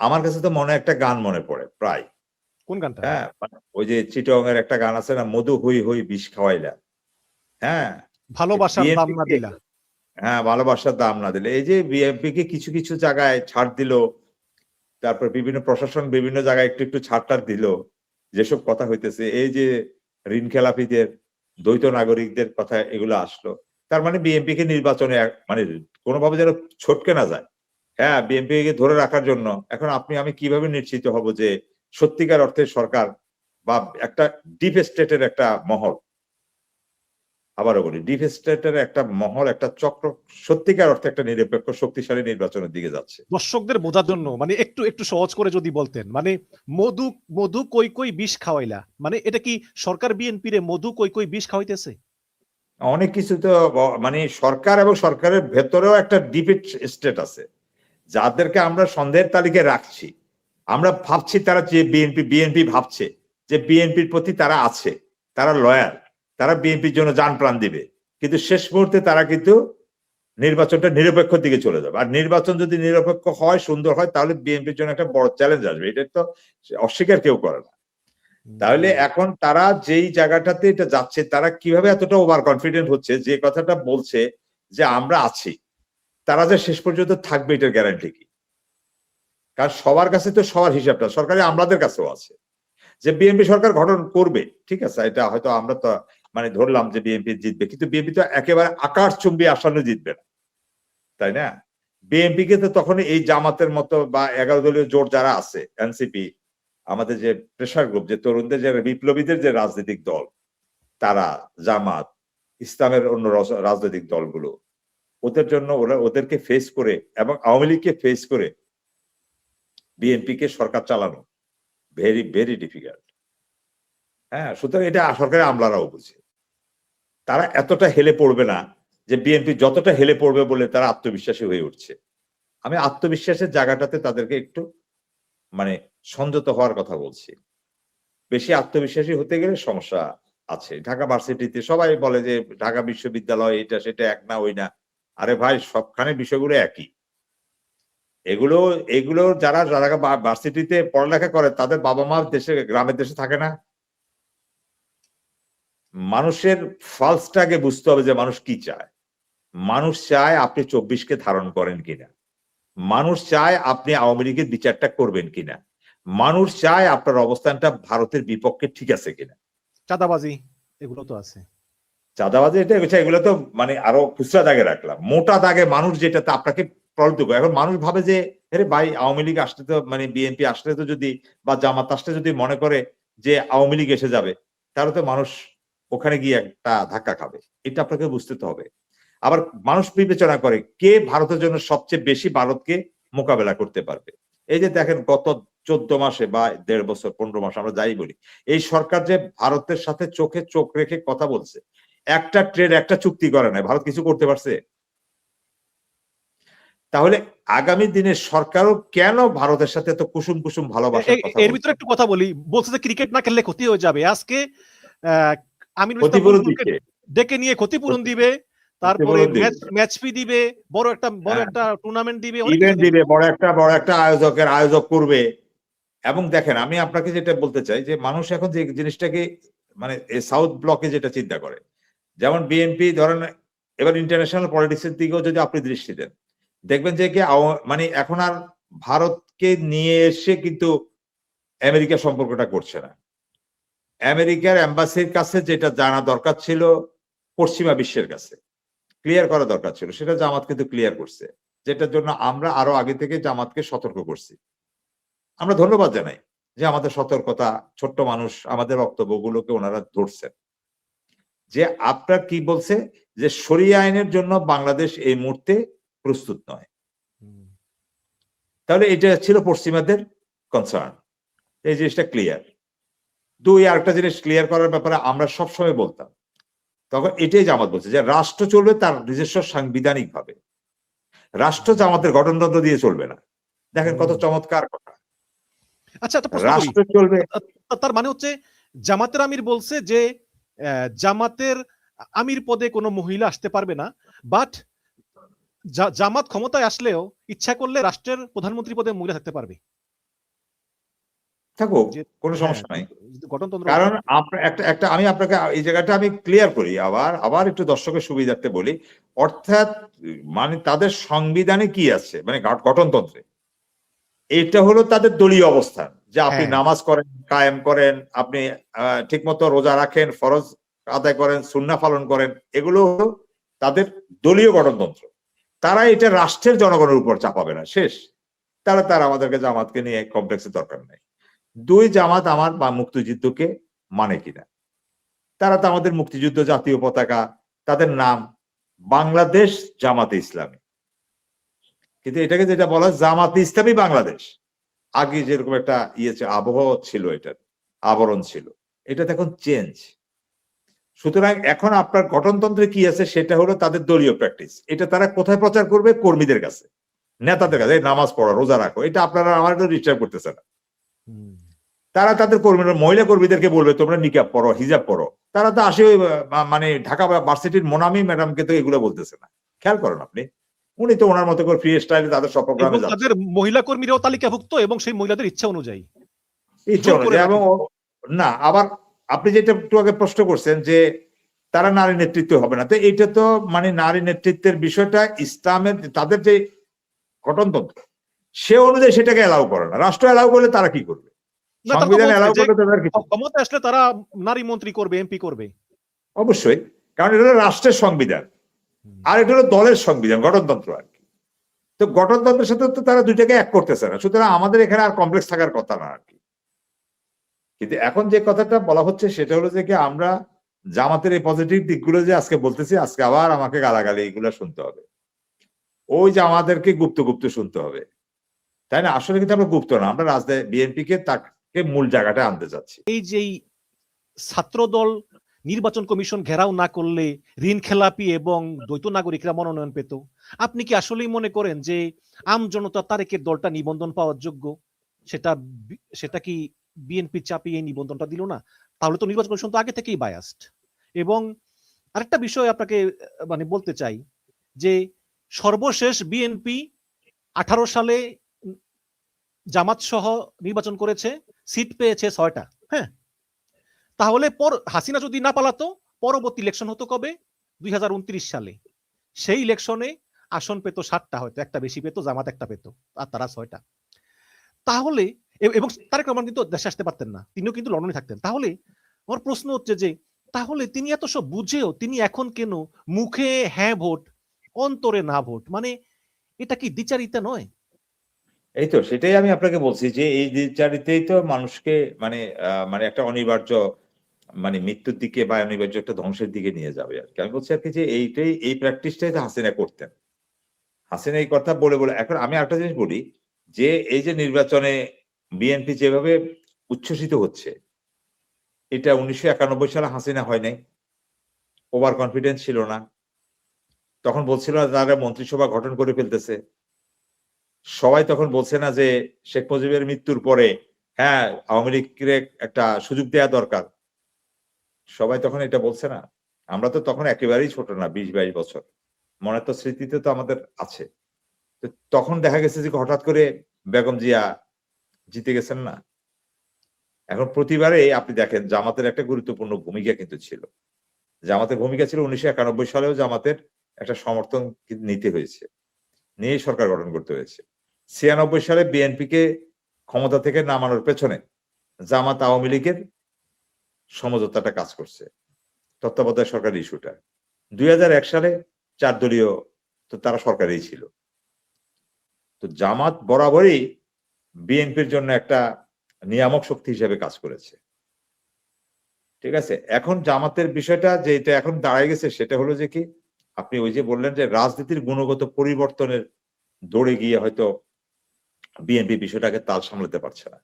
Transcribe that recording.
আমার কাছে তো মনে একটা গান মনে পড়ে প্রায়। কোন গানটা? হ্যাঁ মানে ওই যে চিটং এর একটা গান আছে না মধু হই হই বিষ খাওয়াইলা। হ্যাঁ। ভালোবাসার দাম না দিলা? হ্যাঁ ভালোবাসার দাম না দিলে। এই যে বিএনপি কে কিছু কিছু জায়গায় ছাড় দিল তারপর বিভিন্ন প্রশাসন বিভিন্ন জায়গায় একটু একটু ছাড় টাড় দিল যেসব কথা হইতেছে এই যে ঋণ খেলাপিদের দ্বৈত নাগরিকদের কথা এগুলো আসলো। তার মানে বিএনপি কে নির্বাচনে মানে কোনোভাবে যেন ছটকে না যায়। হ্যাঁ বিএনপি কে ধরে রাখার জন্য। এখন আপনি আমি কীভাবে নিশ্চিত হব যে সত্যিকার অর্থে সরকার বা একটা ডিপ স্টেটের একটা মহল? আবারও বলি ডিপ স্টেটের একটা মহল একটা চক্র সত্যিকার অর্থে একটা নিরপেক্ষ শক্তিশালী নির্বাচনের দিকে যাচ্ছে। দর্শকদের বোঝার জন্য মানে একটু একটু সহজ করে যদি বলতেন মানে মধু মধু কই কই বিষ খাওয়াইলা? মানে এটা কি সরকার বিএনপি রে মধু কই কই বিষ খাওয়াইতেছে? অনেক কিছু তো মানে সরকার এবং সরকারের ভেতরেও একটা ডিবেট স্টেট আছে। যাদেরকে আমরা সন্দেহের তালিকায় রাখছি আমরা ভাবছি তারা যে বিএনপি বিএনপি ভাবছে যে বিএনপির প্রতি তারা আছে তারা লয়াল তারা বিএনপির জন্য যান প্রাণ দিবে। কিন্তু শেষ মুহূর্তে তারা কিন্তু নির্বাচনটা নিরপেক্ষ দিকে চলে যাবে। আর নির্বাচন যদি নিরপেক্ষ হয় সুন্দর হয় তাহলে বিএনপির জন্য একটা বড় চ্যালেঞ্জ আসবে। এটা তো অস্বীকার কেউ করে না। তাহলে এখন তারা যেই জায়গাটাতে এটা যাচ্ছে তারা কীভাবে এতটা ওভার কনফিডেন্ট হচ্ছে? যে কথাটা বলছে যে আমরা আছি। তারা যে শেষ পর্যন্ত থাকবে এটার গ্যারান্টি কি? কারণ সবার কাছে তো সবার হিসাবটা, সরকারি আমাদের কাছেও আছে। যে বিএনপি সরকার গঠন করবে, ঠিক আছে, এটা হয়তো আমরা তো মানে ধরলাম যে বিএনপি জিতবে, কিন্তু বিএনপি তো একেবারে আকাশ চুম্বি আসন্ন জিতবে না, তাই না? বিএনপি কে তো তখন এই জামাতের মতো বা এগারো দলীয় জোট যারা আছে, এনসিপি, আমাদের যে প্রেশার গ্রুপ যে তরুণদের, যে বিপ্লবীদের যে রাজনৈতিক দল, তারা জামাত, ইসলামের অন্য রাজনৈতিক দলগুলো ওদের জন্য ওরা ওদেরকে ফেস করে এবং আওয়ামী লীগকে ফেস করে বিএনপি কে সরকার চালানো। ভেরি ভেরি ডিফিকাল্ট হ্যাঁ সুতরাং এটা সরকারের আমলারাও বুঝে। তারা এতটা হেলে পড়বে না যে বিএনপি যতটা হেলে পড়বে বলে তারা আত্মবিশ্বাসী হয়ে উঠছে। আমি আত্মবিশ্বাসের জায়গাটাতে তাদেরকে একটু মানে সংযত হওয়ার কথা বলছি। বেশি আত্মবিশ্বাসী হতে গেলে সমস্যা আছে। ঢাকা ভার্সিটিতে সবাই বলে যে ঢাকা বিশ্ববিদ্যালয় এটা সেটা এক না ওই না। আরে ভাই, সবখানে বিষয়গুলো একই। এগুলো এগুলো যারা যারা ভার্সিটিতে পড়ালেখা করে, তাদের বাবা মা দেশে, গ্রামের দেশে থাকে না। মানুষের ফালসটাকে বুঝতে হবে যে মানুষ কি চায়। মানুষ চায় আপনি চব্বিশকে ধারণ করেন কিনা। মানুষ চায় আপনি আওয়ামী লীগের বিচারটা করবেন কিনা। মানুষ চায় আপনার অবস্থানটা ভারতের বিপক্ষে ঠিক আছে কিনা। চাঁদাবাজি, এগুলো তো আছে। চাঁদাবাজি এটা হচ্ছে, এগুলো তো মানে আরও খুচরা দাগে রাখলাম। মোটা দাগে মানুষ যেটাতে আপনাকে প্রলুব্ধ করে এখন মানুষ ভাবে যে, আরে ভাই, আওয়ামী লীগ আসলে তো মানে বিএনপি আসলে তো যদি, বা জামাত আসলে যদি মনে করে যে আওয়ামী লীগ এসে যাবে, তাহলে তো মানুষ ওখানে গিয়ে একটা ধাক্কা খাবে। এটা আপনাকে বুঝতে তো হবে। আবার মানুষ বিবেচনা করে কে ভারতের জন্য সবচেয়ে বেশি ভারতকে মোকাবেলা করতে পারবে। এই যে দেখেন, গত চোদ্দ মাসে বা দেড় বছর, পনেরো মাস আমরা যাই বলি, এই সরকার যে ভারতের সাথে চোখে চোখ রেখে কথা বলছে একটা ট্রেড একটা চুক্তি করে নাই। ভারত কিছু করতে পারছে? তাহলে আগামী দিনে সরকারও কেন ভারতের সাথে এত কুসুম কুসুম কথা এর ভিতরে একটু কথা বলি। বলছে যে ক্রিকেট না খেললে ক্ষতি হয়ে যাবে। আজকে বুলবুলকে ডেকে নিয়ে ক্ষতিপূরণ দিবে। তারপরে ম্যাচ ম্যাচ ফি দিবে বড় একটা বড় হ্যাঁ। একটা টুর্নামেন্ট দিবে ইভেন্ট দিবে বড় একটা বড় একটা আয়োজকের আয়োজক করবে। এবং দেখেন আমি আপনাকে যেটা বলতে চাই যে মানুষ এখন যে জিনিসটাকে মানে সাউথ ব্লকে যেটা চিন্তা করে যেমন বিএনপি ধরেন এবার ইন্টারন্যাশনাল পলিটিক্সের দিকেও যদি আপনি দৃষ্টি দেন, দেখবেন যে কি মানে এখন আর ভারতকে নিয়ে এসে কিন্তু আমেরিকা সম্পর্কটা করছে না। আমেরিকার এম্বাসির কাছে যেটা জানা দরকার ছিল, পশ্চিমা বিশ্বের কাছে ক্লিয়ার করা দরকার ছিল, সেটা জামাত কিন্তু ক্লিয়ার করছে, যেটার জন্য আমরা আরও আগে থেকে জামাতকে সতর্ক করছি। আমরা ধন্যবাদ জানাই যে আমাদের সতর্কতা, ছোট্ট মানুষ, আমাদের বক্তব্যগুলোকে ওনারা ধরছেন। যে আপনার কি বলছে? যে সরিয়া আইনের জন্য বাংলাদেশ এই মুহূর্তে প্রস্তুত নয়। তাহলে এটা ছিল পশ্চিমাদের কনসার্ন এই জিনিসটা ক্লিয়ার দুই আরেকটা জিনিস ক্লিয়ার করার ব্যাপারে আমরা সবসময় বলতাম। তখন এটাই জামাত বলছে যে রাষ্ট্র চলবে তার নিজস্ব সাংবিধানিক ভাবে। রাষ্ট্র জামাতের গঠনতন্ত্র দিয়ে চলবে না। দেখেন কত চমৎকার কথা। আচ্ছা রাষ্ট্র চলবে। তার মানে হচ্ছে জামাতের আমির বলছে যে জামাতের আমির পদে কোনো মহিলা আসতে পারবে না বাট জামাত ক্ষমতায় আসলেও ইচ্ছা করলে রাষ্ট্রের প্রধানমন্ত্রী পদে মহিলা থাকতে পারবে। থাকুক কোনো হ্যাঁ, সমস্যা নাই। গঠনতন্ত্র কারণ একটা একটা আমি আপনাকে এই জায়গাটা আমি ক্লিয়ার করি আবার আবার একটু দর্শকের সুবিধার্থে বলি। অর্থাৎ মানে তাদের সংবিধানে কি আছে? মানে গঠনতন্ত্রে। এটা হলো তাদের দলীয় অবস্থান। যে আপনি হ্যাঁ। নামাজ করেন কায়েম করেন আপনি ঠিক মতো রোজা রাখেন ফরজ আদায় করেন সুন্না পালন করেন এগুলো হলো তাদের দলীয় গঠনতন্ত্র। তারা এটা রাষ্ট্রের জনগণের উপর চাপাবে না শেষ। তারা তারা আমাদেরকে জামাতকে নিয়ে কমপ্লেক্সের দরকার নেই। দুই জামাত আমার বা মুক্তিযুদ্ধকে মানে কিনা? তারা তো আমাদের মুক্তিযুদ্ধ জাতীয় পতাকা তাদের নাম বাংলাদেশ জামাতে ইসলামী। কিন্তু এটাকে যেটা বলা জামাতে ইসলামী বাংলাদেশ। আগে যেরকম একটা ইয়ে আবহাওয়া ছিল এটার আবরণ ছিল। এটা এখন চেঞ্জ সুতরাং এখন আপনার গঠনতন্ত্রে কি আছে সেটা হলো তাদের দলীয় প্র্যাকটিস এটা তারা কোথায় প্রচার করবে? কর্মীদের কাছে। নেতাদের কাছে। নামাজ পড়া রোজা রাখো। এটা আপনারা আমার ডিস্টার্ব করতেছে না। তারা তাদের কর্মীরা মহিলা কর্মীদেরকে বলবে তোমরা নিকাব পড়ো হিজাব পড়ো। তারা তো আসে ওই, মানে ঢাকা ভার্সিটির মোনামি ম্যাডামকে তো এগুলো বলতেছে না। খেয়াল করেন আপনি। উনি তো ওনার মতো করে ফ্রি স্টাইলে তাদের সব প্রোগ্রামে তাদের মহিলা কর্মীরাও তালিকাভুক্ত এবং সেই মহিলাদের ইচ্ছা অনুযায়ী। ইচ্ছে অনুযায়ী এবং না আবার আপনি যেটা একটু আগে প্রশ্ন করছেন যে তারা নারী নেতৃত্ব হবে না তো এটা তো মানে নারী নেতৃত্বের বিষয়টা ইসলামের তাদের যে গঠনতন্ত্র সে অনুযায়ী সেটাকে এলাও করে না। রাষ্ট্র এলাও করলে তারা কি করবে? সংবিধান এলাও করলে তাদের ক্ষমতা আসলে তারা নারী মন্ত্রী করবে এমপি করবে। অবশ্যই কারণ এটা রাষ্ট্রের সংবিধান। আর এটা হলো দলের সংবিধান, গঠনতন্ত্র আর কি। তো গঠনতন্ত্রের সাথে তো তারা দুইটাকে এক করতেছে না। সুতরাং আমাদের এখানে আর কমপ্লেক্স থাকার কথা না আর কি। কিন্তু এখন যে কথাটা বলা হচ্ছে সেটা হলো যে কি আমরা জামাতের এই পজিটিভ দিকগুলো যে আজকে বলতেছি, আজকে আবার আমাকে গালাগালি এগুলো শুনতে হবে। ওই যে আমাদেরকে গুপ্ত গুপ্ত শুনতে হবে। তাই না? আসলে কিন্তু আমরা গুপ্ত না, আমরা রাজনীতি বিএনপি কে তাকে মূল জায়গাটা আনতে চাচ্ছি। এই যে এই ছাত্রদল নির্বাচন কমিশন ঘেরাও না করলে ঋণ খেলাপি এবং দ্বৈত নাগরিকরা মনোনয়ন পেত। আপনি কি আসলেই মনে করেন যে আম জনতা তারেকের দলটা নিবন্ধন পাওয়ার যোগ্য? সেটা সেটা কি বিএনপি চাপিয়ে নিবন্ধনটা দিল না? তাহলে তো নির্বাচন কমিশন তো আগে থেকেই বায়াস্ট এবং আরেকটা বিষয় আপনাকে মানে বলতে চাই যে সর্বশেষ বিএনপি আঠারো সালে জামাত সহ নির্বাচন করেছে, সিট পেয়েছে ছয়টা হ্যাঁ? তাহলে পর, হাসিনা যদি না পালাতো, পরবর্তী ইলেকশন হতো কবে? দুই হাজার উনত্রিশ সালে। সেই ইলেকশনে আসন পেত সাতটা হয়তো, একটা বেশি পেত, জামাত একটা পেত, আর তারা ছয়টা। তাহলে, এবং তারেক রহমান কিন্তু দেশে আসতে পারতেন না, তিনিও কিন্তু লন্ডনে থাকতেন। তাহলে আমার প্রশ্ন হচ্ছে যে, তাহলে তিনি এত সব বুঝেও, তিনি এখন কেন মুখে হ্যাঁ ভোট, অন্তরে না ভোট? মানে এটা কি দ্বিচারিতা নয়? এই তো, সেটাই আমি আপনাকে বলছি যে, এই চারিতেই তো মানুষকে মানে মানে একটা অনিবার্য মানে মৃত্যুর দিকে বা অনিবার্য একটা ধ্বংসের দিকে নিয়ে যাবে আর কি। আমি বলছি আর কি যে এইটাই, এই প্র্যাকটিসটাই তো হাসিনা করতেন। হাসিনা এই কথা বলে বলে, এখন আমি একটা জিনিস বলি, যে এই যে নির্বাচনে বিএনপি যেভাবে উচ্ছ্বসিত হচ্ছে, এটা উনিশশো একানব্বই সালে হাসিনা হয় নাই। ওভার কনফিডেন্স ছিল না। তখন বলছিল না তারা মন্ত্রিসভা গঠন করে ফেলতেছে। সবাই তখন বলছে না যে শেখ মুজিবের মৃত্যুর পরে হ্যাঁ আওয়ামী লীগকে একটা সুযোগ দেওয়া দরকার। সবাই তখন এটা বলছে না। আমরা তো তখন একেবারেই ছোট না, বিশ বাইশ বছর। মনে তো স্মৃতিতে তো আমাদের আছে। তখন দেখা গেছে যে হঠাৎ করে বেগম জিয়া জিতে গেছেন না। এখন প্রতিবারে আপনি দেখেন, জামাতের একটা গুরুত্বপূর্ণ ভূমিকা কিন্তু ছিল। জামাতের ভূমিকা ছিল উনিশশো একানব্বই সালেও জামাতের একটা সমর্থন নিতে হয়েছে। নিয়ে সরকার গঠন করতে হয়েছে। ছিয়ানব্বই সালে বিএনপিকে ক্ষমতা থেকে নামানোর পেছনে জামাত আওয়ামী লীগের সমঝোতাটা কাজ করছে। তত্ত্বাবধায়ক সরকার ইস্যুটা। দুই হাজার এক সালে চার দলীয় তো তারা সরকারেই ছিল। তো জামাত বরাবরই বিএনপির জন্য একটা নিয়ামক শক্তি হিসেবে কাজ করেছে। ঠিক আছে? এখন জামাতের বিষয়টা যে এটা এখন দাঁড়ায় গেছে সেটা হলো যে কি, আপনি ওই যে বললেন যে রাজনীতির গুণগত পরিবর্তনের দৌড়ে গিয়ে হয়তো বিএনপি বিষয়টাকে তাল সামলাতে পারছে না।